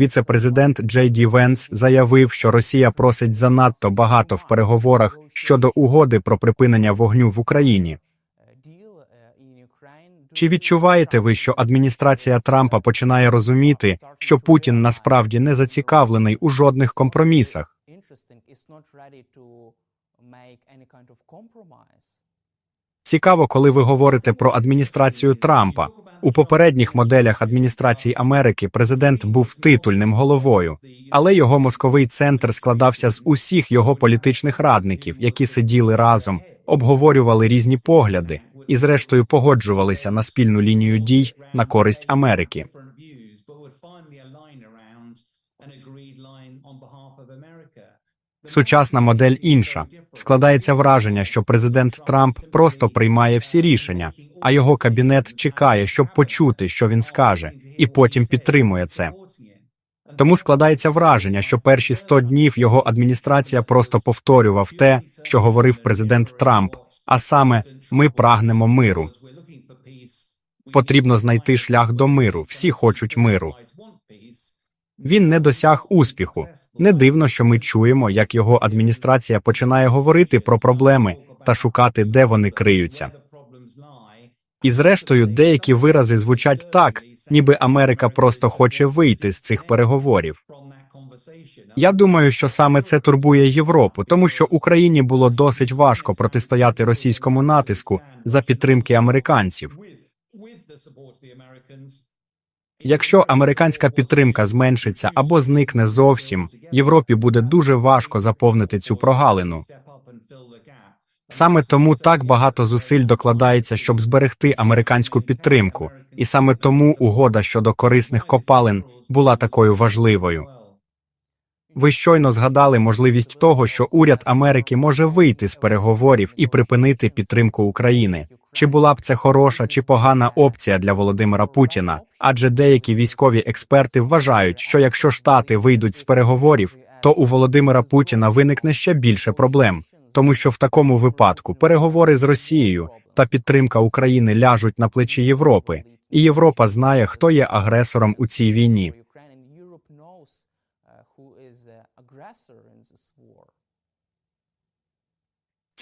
віце-президент Джей Ді Венс заявив, що Росія просить занадто багато в переговорах щодо угоди про припинення вогню в Україні. Чи відчуваєте ви, що адміністрація Трампа починає розуміти, що Путін насправді не зацікавлений у жодних компромісах? Цікаво, коли ви говорите про адміністрацію Трампа. У попередніх моделях адміністрації Америки президент був титульним головою, але його мозковий центр складався з усіх його політичних радників, які сиділи разом, обговорювали різні погляди і, зрештою, погоджувалися на спільну лінію дій на користь Америки. Сучасна модель інша. Складається враження, що президент Трамп просто приймає всі рішення, а його кабінет чекає, щоб почути, що він скаже, і потім підтримує це. Тому складається враження, що перші 100 днів його адміністрація просто повторював те, що говорив президент Трамп. А саме, ми прагнемо миру. Потрібно знайти шлях до миру. Всі хочуть миру. Він не досяг успіху. Не дивно, що ми чуємо, як його адміністрація починає говорити про проблеми та шукати, де вони криються. І зрештою, деякі вирази звучать так, ніби Америка просто хоче вийти з цих переговорів. Я думаю, що саме це турбує Європу, тому що Україні було досить важко протистояти російському натиску за підтримки американців. Якщо американська підтримка зменшиться або зникне зовсім, Європі буде дуже важко заповнити цю прогалину. Саме тому так багато зусиль докладається, щоб зберегти американську підтримку, і саме тому угода щодо корисних копалин була такою важливою. Ви щойно згадали можливість того, що уряд Америки може вийти з переговорів і припинити підтримку України. Чи була б це хороша чи погана опція для Володимира Путіна? Адже деякі військові експерти вважають, що якщо Штати вийдуть з переговорів, то у Володимира Путіна виникне ще більше проблем, тому що в такому випадку переговори з Росією та підтримка України ляжуть на плечі Європи, і Європа знає, хто є агресором у цій війні.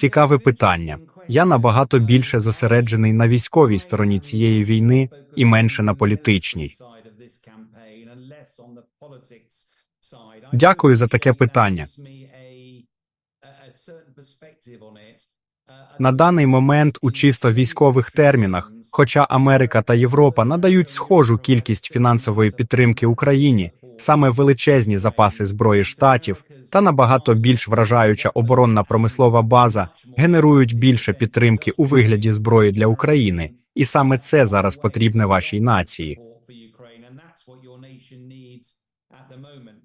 Цікаве питання. Я набагато більше зосереджений на військовій стороні цієї війни і менше на політичній. Дякую за таке питання. На даний момент у чисто військових термінах, хоча Америка та Європа надають схожу кількість фінансової підтримки Україні, саме величезні запаси зброї штатів та набагато більш вражаюча оборонна промислова база генерують більше підтримки у вигляді зброї для України, і саме це зараз потрібне вашій нації.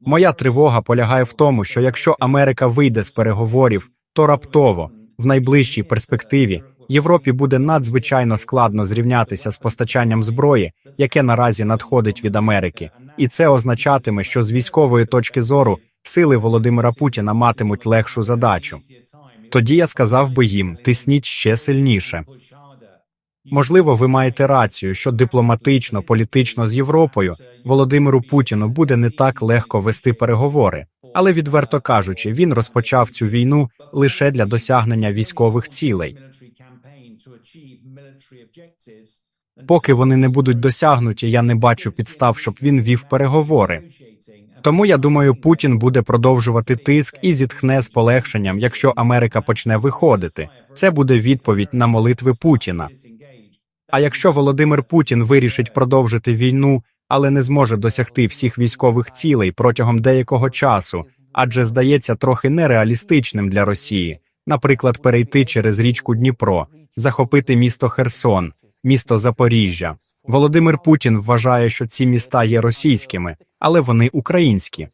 Моя тривога полягає в тому, що якщо Америка вийде з переговорів, то раптово в найближчій перспективі Європі буде надзвичайно складно зрівнятися з постачанням зброї, яке наразі надходить від Америки, і це означатиме, що з військової точки зору сили Володимира Путіна матимуть легшу задачу. Тоді я сказав би їм: тисніть ще сильніше. Можливо, ви маєте рацію, що дипломатично, політично з Європою Володимиру Путіну буде не так легко вести переговори, але відверто кажучи, він розпочав цю війну лише для досягнення військових цілей. Поки вони не будуть досягнуті, я не бачу підстав, щоб він вів переговори. Тому я думаю, Путін буде продовжувати тиск і зітхне з полегшенням, якщо Америка почне виходити. Це буде відповідь на молитви Путіна. А якщо Володимир Путін вирішить продовжити війну, але не зможе досягти всіх військових цілей протягом деякого часу, адже здається трохи нереалістичним для Росії, наприклад, перейти через річку Дніпро, захопити місто Херсон, місто Запоріжжя. Володимир Путін вважає, що ці міста є російськими, але вони українські.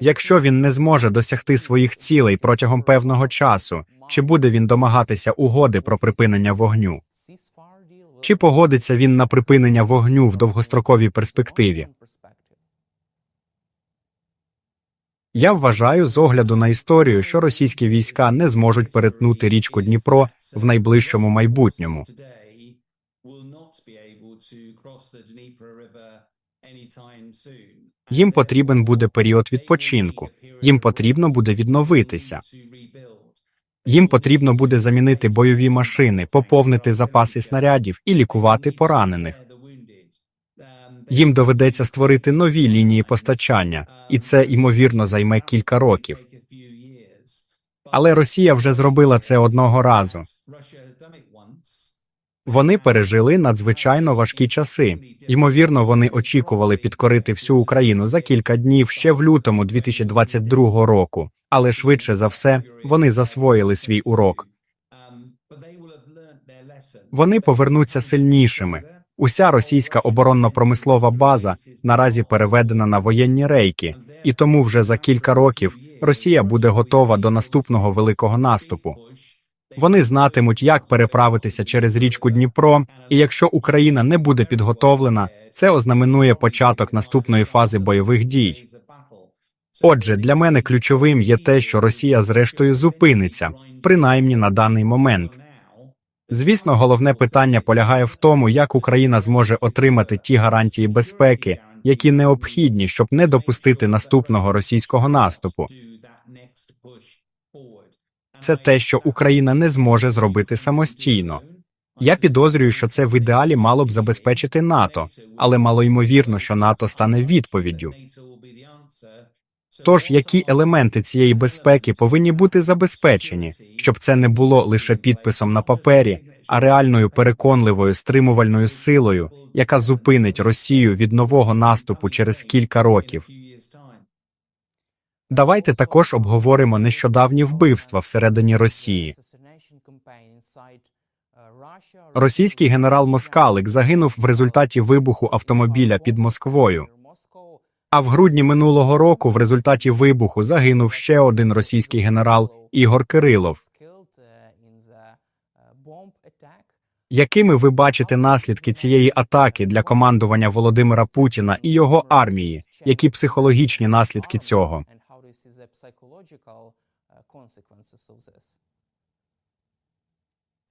Якщо він не зможе досягти своїх цілей протягом певного часу, чи буде він домагатися угоди про припинення вогню? Чи погодиться він на припинення вогню в довгостроковій перспективі? Я вважаю з огляду на історію, що російські війська не зможуть перетнути річку Дніпро в найближчому майбутньому. Їм потрібен буде період відпочинку. Їм потрібно буде відновитися. Їм потрібно буде замінити бойові машини, поповнити запаси снарядів і лікувати поранених. Їм доведеться створити нові лінії постачання, і це ймовірно займе кілька років. Але Росія вже зробила це одного разу. Вони пережили надзвичайно важкі часи. Ймовірно, вони очікували підкорити всю Україну за кілька днів ще в лютому 2022 року. Але швидше за все вони засвоїли свій урок. Вони повернуться сильнішими. Уся російська оборонно-промислова база наразі переведена на воєнні рейки, і тому вже за кілька років Росія буде готова до наступного великого наступу. Вони знатимуть, як переправитися через річку Дніпро, і якщо Україна не буде підготовлена, це ознаменує початок наступної фази бойових дій. Отже, для мене ключовим є те, що Росія зрештою зупиниться, принаймні на даний момент. Звісно, головне питання полягає в тому, як Україна зможе отримати ті гарантії безпеки, які необхідні, щоб не допустити наступного російського наступу. Це те, що Україна не зможе зробити самостійно. Я підозрюю, що це в ідеалі мало б забезпечити НАТО, але малоймовірно, що НАТО стане відповіддю. Тож, які елементи цієї безпеки повинні бути забезпечені, щоб це не було лише підписом на папері, а реальною переконливою стримувальною силою, яка зупинить Росію від нового наступу через кілька років. Давайте також обговоримо нещодавні вбивства всередині Росії. Російський генерал Москалик загинув в результаті вибуху автомобіля під Москвою. А в грудні минулого року в результаті вибуху загинув ще один російський генерал Ігор Кирилов. Якими ви бачите наслідки цієї атаки для командування Володимира Путіна і його армії? Які психологічні наслідки цього?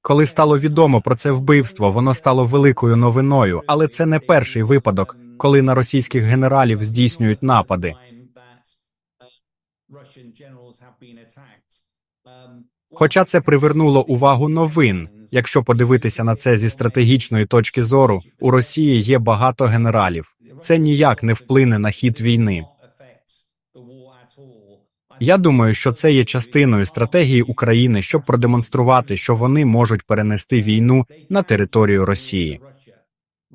Коли стало відомо про це вбивство, воно стало великою новиною, але це не перший випадок, коли на російських генералів здійснюють напади. Хоча це привернуло увагу новин. Якщо подивитися на це зі стратегічної точки зору, у Росії є багато генералів. Це ніяк не вплине на хід війни. Я думаю, що це є частиною стратегії України, щоб продемонструвати, що вони можуть перенести війну на територію Росії.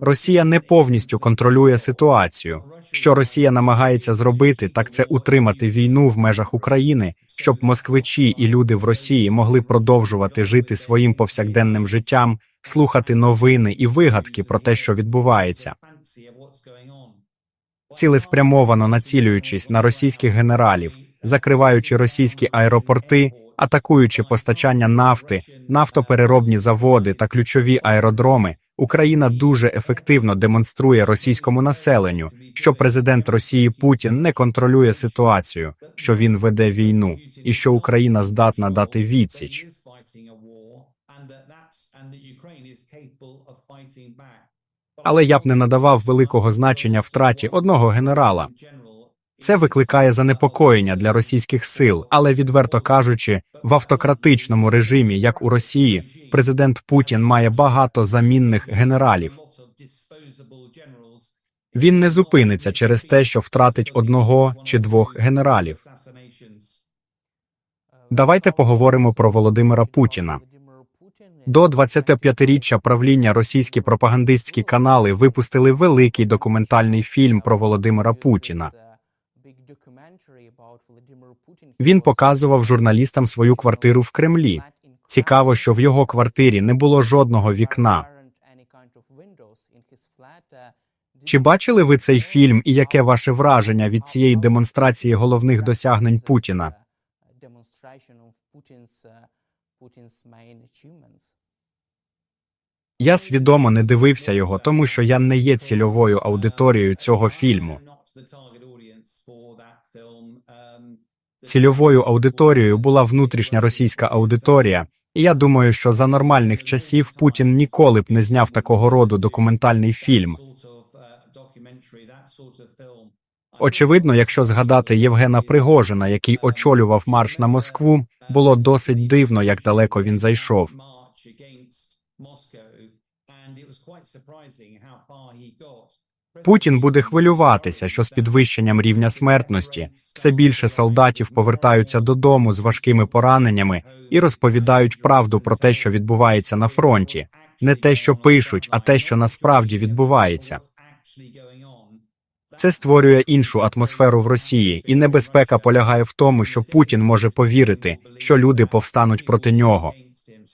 Росія не повністю контролює ситуацію. Що Росія намагається зробити, так це утримати війну в межах України, щоб москвичі і люди в Росії могли продовжувати жити своїм повсякденним життям, слухати новини і вигадки про те, що відбувається. Цілеспрямовано націлюючись на російських генералів, закриваючи російські аеропорти, атакуючи постачання нафти, нафтопереробні заводи та ключові аеродроми. Україна дуже ефективно демонструє російському населенню, що президент Росії Путін не контролює ситуацію, що він веде війну, і що Україна здатна дати відсіч. Але я б не надавав великого значення втраті одного генерала. Це викликає занепокоєння для російських сил, але відверто кажучи, в автократичному режимі, як у Росії, президент Путін має багато замінних генералів. Він не зупиниться через те, що втратить одного чи двох генералів. Давайте поговоримо про Володимира Путіна. До 25-річчя правління російські пропагандистські канали випустили великий документальний фільм про Володимира Путіна. Він показував журналістам свою квартиру в Кремлі. Цікаво, що в його квартирі не було жодного вікна. Чи бачили ви цей фільм і яке ваше враження від цієї демонстрації головних досягнень Путіна? Я свідомо не дивився його, тому що я не є цільовою аудиторією цього фільму. Цільовою аудиторією була внутрішня російська аудиторія, і я думаю, що за нормальних часів Путін ніколи б не зняв такого роду документальний фільм. Очевидно, якщо згадати Євгена Пригожина, який очолював марш на Москву, було досить дивно, як далеко він зайшов. Путін буде хвилюватися, що з підвищенням рівня смертності все більше солдатів повертаються додому з важкими пораненнями і розповідають правду про те, що відбувається на фронті, не те, що пишуть, а те, що насправді відбувається. Це створює іншу атмосферу в Росії, і небезпека полягає в тому, що Путін може повірити, що люди повстануть проти нього.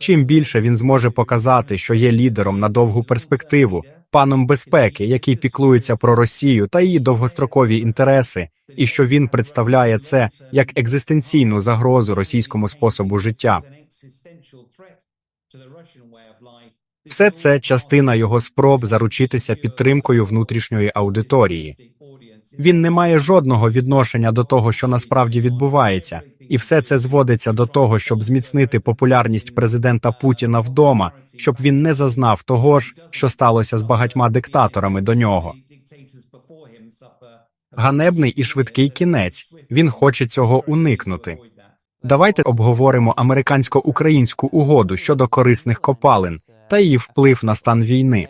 Чим більше він зможе показати, що є лідером на довгу перспективу, паном безпеки, який піклується про Росію та її довгострокові інтереси, і що він представляє це як екзистенційну загрозу російському способу життя. Все це частина його спроб заручитися підтримкою внутрішньої аудиторії. Він не має жодного відношення до того, що насправді відбувається, і все це зводиться до того, щоб зміцнити популярність президента Путіна вдома, щоб він не зазнав того ж, що сталося з багатьма диктаторами до нього. Ганебний і швидкий кінець. Він хоче цього уникнути. Давайте обговоримо американсько-українську угоду щодо корисних копалин та її вплив на стан війни.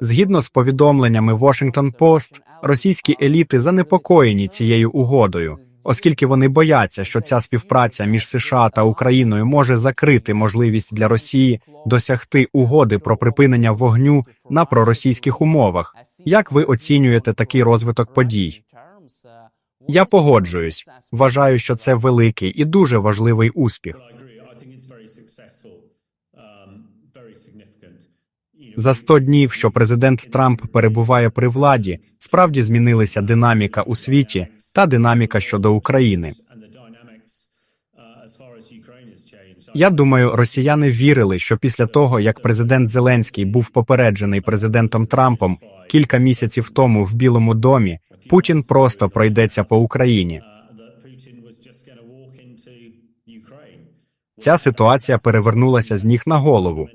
Згідно з повідомленнями Washington Post, російські еліти занепокоєні цією угодою, оскільки вони бояться, що ця співпраця між США та Україною може закрити можливість для Росії досягти угоди про припинення вогню на проросійських умовах. Як ви оцінюєте такий розвиток подій? Я погоджуюсь. Вважаю, що це великий і дуже важливий успіх. За 100 днів, що президент Трамп перебуває при владі, справді змінилися динаміка у світі та динаміка щодо України. Я думаю, росіяни вірили, що після того, як президент Зеленський був попереджений президентом Трампом кілька місяців тому в Білому домі, Путін просто пройдеться по Україні. Ця ситуація перевернулася з ніг на голову,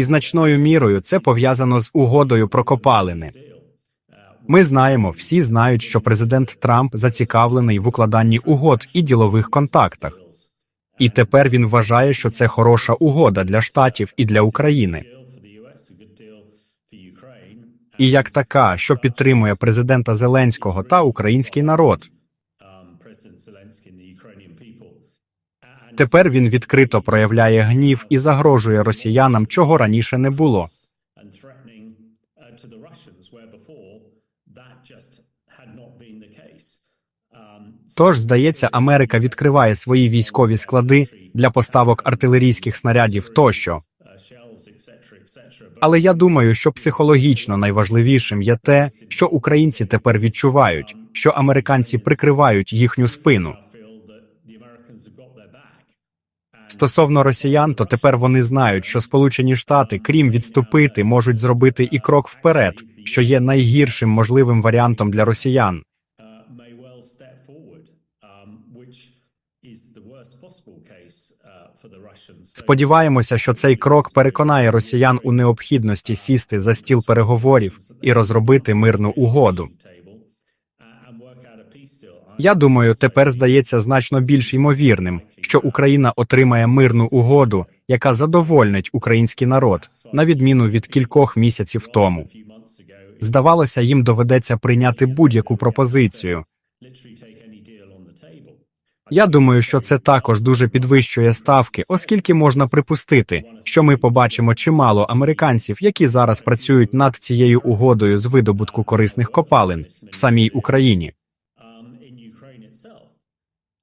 і значною мірою це пов'язано з угодою про копалини. Ми знаємо, всі знають, що президент Трамп зацікавлений в укладанні угод і ділових контактах. І тепер він вважає, що це хороша угода для штатів і для України. І як така, що підтримує президента Зеленського та український народ. Тепер він відкрито проявляє гнів і загрожує росіянам, чого раніше не було. uh. Um, Тож, здається, Америка відкриває свої військові склади для поставок артилерійських снарядів тощо. uh, Але я думаю, що психологічно найважливішим є те, що українці тепер відчувають, що американці прикривають їхню спину. Стосовно росіян, то тепер вони знають, що Сполучені Штати, крім відступити, можуть зробити і крок вперед, що є найгіршим можливим варіантом для росіян. uh, um, uh, Сподіваємося, що цей крок переконає росіян у необхідності сісти за стіл переговорів і розробити мирну угоду. Я думаю, тепер здається значно більш ймовірним, що Україна отримає мирну угоду, яка задовольнить український народ, на відміну від кількох місяців тому. Здавалося, їм доведеться прийняти будь-яку пропозицію. Я думаю, що це також дуже підвищує ставки, оскільки можна припустити, що ми побачимо чимало американців, які зараз працюють над цією угодою з видобутку корисних копалин в самій Україні.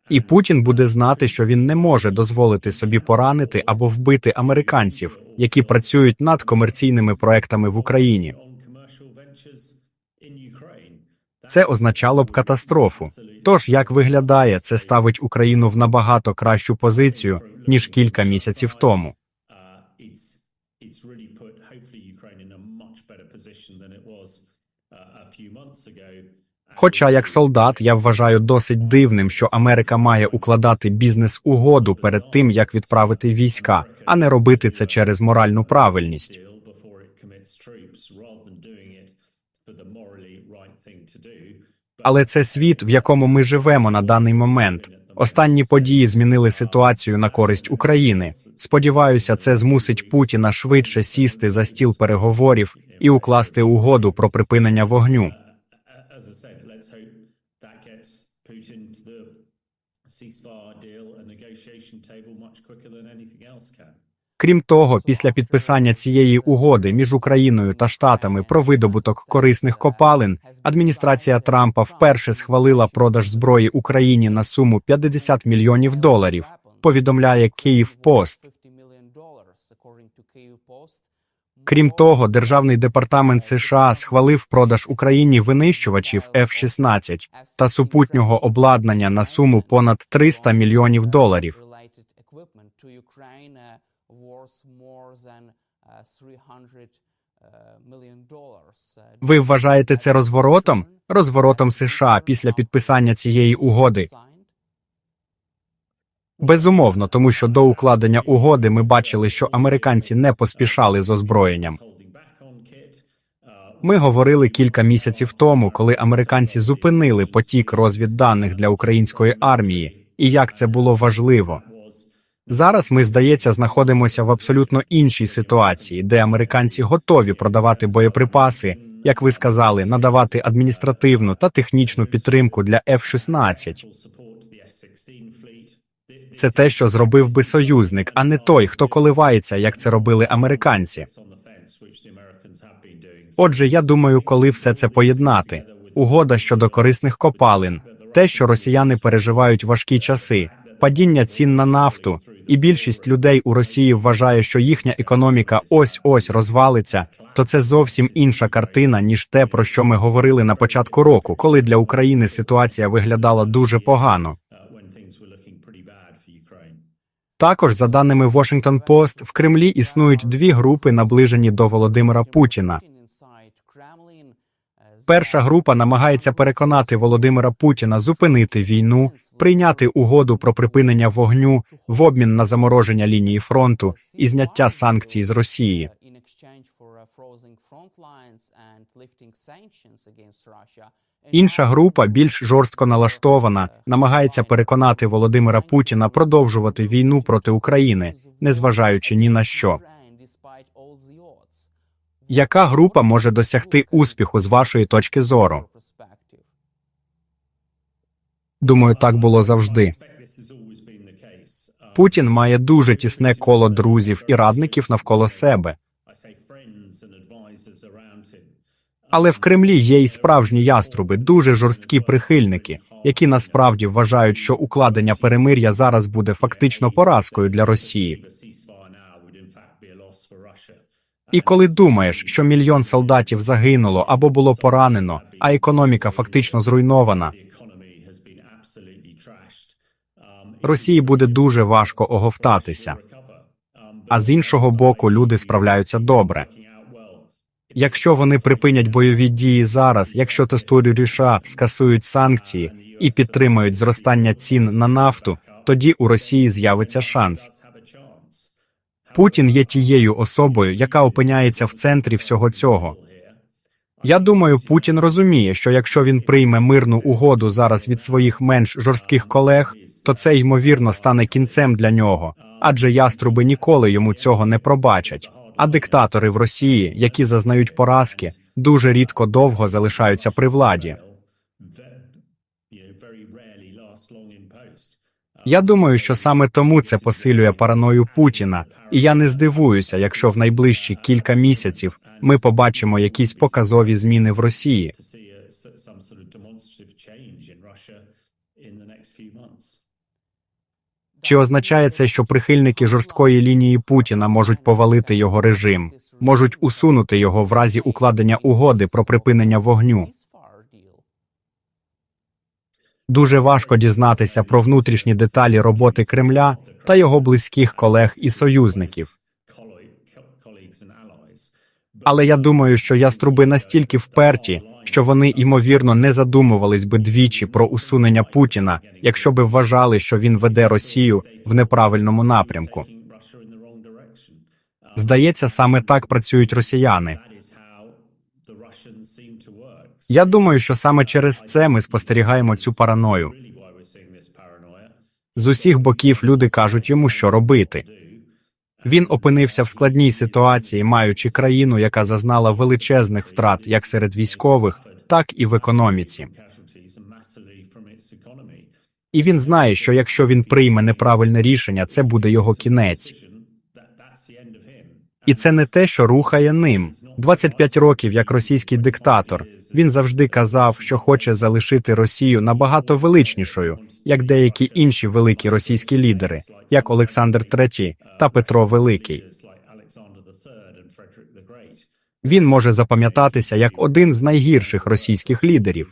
І Путін буде знати, що він не може дозволити собі поранити або вбити американців, які працюють над комерційними проектами в Україні. Це означало б катастрофу. Тож, як виглядає, це ставить Україну в набагато кращу позицію ніж кілька місяців тому. Хоча як солдат я вважаю досить дивним, що Америка має укладати бізнес-угоду перед тим, як відправити війська, а не робити це через моральну правильність. Але це світ, в якому ми живемо на даний момент. Останні події змінили ситуацію на користь України. Сподіваюся, це змусить Путіна швидше сісти за стіл переговорів і укласти угоду про припинення вогню. Крім того, після підписання цієї угоди між Україною та Штатами про видобуток корисних копалин, адміністрація Трампа вперше схвалила продаж зброї Україні на суму 50 мільйонів доларів. Повідомляє Київ Пост. Крім того, державний департамент США схвалив продаж Україні винищувачів F-16 та супутнього обладнання на суму понад 300 мільйонів доларів. Ви вважаєте це розворотом? Розворотом США після підписання цієї угоди? Безумовно, тому що до укладення угоди ми бачили, що американці не поспішали з озброєнням. Ми говорили кілька місяців тому, коли американці зупинили потік розвідданих для української армії, і як це було важливо. Зараз ми, здається, знаходимося в абсолютно іншій ситуації, де американці готові продавати боєприпаси, як ви сказали, надавати адміністративну та технічну підтримку для F-16. Це те, що зробив би союзник, а не той, хто коливається, як це робили американці. Отже, я думаю, коли все це поєднати, угода щодо корисних копалин, те, що росіяни переживають важкі часи, падіння цін на нафту, і більшість людей у Росії вважає, що їхня економіка ось ось розвалиться, то це зовсім інша картина, ніж те, про що ми говорили на початку року, коли для України ситуація виглядала дуже погано. Також, за даними Washington Post, в Кремлі існують дві групи, наближені до Володимира Путіна. Перша група намагається переконати Володимира Путіна зупинити війну, прийняти угоду про припинення вогню в обмін на замороження лінії фронту і зняття санкцій з Росії. Інша група, більш жорстко налаштована, намагається переконати Володимира Путіна продовжувати війну проти України, незважаючи ні на що. Яка група може досягти успіху з вашої точки зору? Думаю, так було завжди. Путін має дуже тісне коло друзів і радників навколо себе. Але в Кремлі є і справжні яструби, дуже жорсткі прихильники, які насправді вважають, що укладення перемир'я зараз буде фактично поразкою для Росії. І коли думаєш, що мільйон солдатів загинуло або було поранено, а економіка фактично зруйнована, Росії буде дуже важко оговтатися. А з іншого боку, люди справляються добре. Якщо вони припинять бойові дії зараз, якщо тестують ріша, скасують санкції і підтримують зростання цін на нафту, тоді у Росії з'явиться шанс. Путін є тією особою, яка опиняється в центрі всього цього. Я думаю, Путін розуміє, що якщо він прийме мирну угоду зараз від своїх менш жорстких колег, то це ймовірно стане кінцем для нього, адже яструби ніколи йому цього не пробачать. А диктатори в Росії, які зазнають поразки, дуже рідко довго залишаються при владі. Я думаю, що саме тому це посилює параною Путіна, і я не здивуюся, якщо в найближчі кілька місяців ми побачимо якісь показові зміни в Росії. Чи означає це, що прихильники жорсткої лінії Путіна можуть повалити його режим, можуть усунути його в разі укладення угоди про припинення вогню? Дуже важко дізнатися про внутрішні деталі роботи Кремля та його близьких колег і союзників. Але я думаю, що яструби настільки вперті, що вони ймовірно не задумувались би двічі про усунення Путіна, якщо би вважали, що він веде Росію в неправильному напрямку. Здається, саме так працюють росіяни. Я думаю, що саме через це ми спостерігаємо цю параною. З усіх боків люди кажуть йому, що робити. Він опинився в складній ситуації, маючи країну, яка зазнала величезних втрат як серед військових, так і в економіці. І він знає, що якщо він прийме неправильне рішення, це буде його кінець. І це не те, що рухає ним. 25 років як російський диктатор. Він завжди казав, що хоче залишити Росію набагато величнішою, як деякі інші великі російські лідери, як Олександр III та Петро Великий. Він може запам'ятатися як один з найгірших російських лідерів.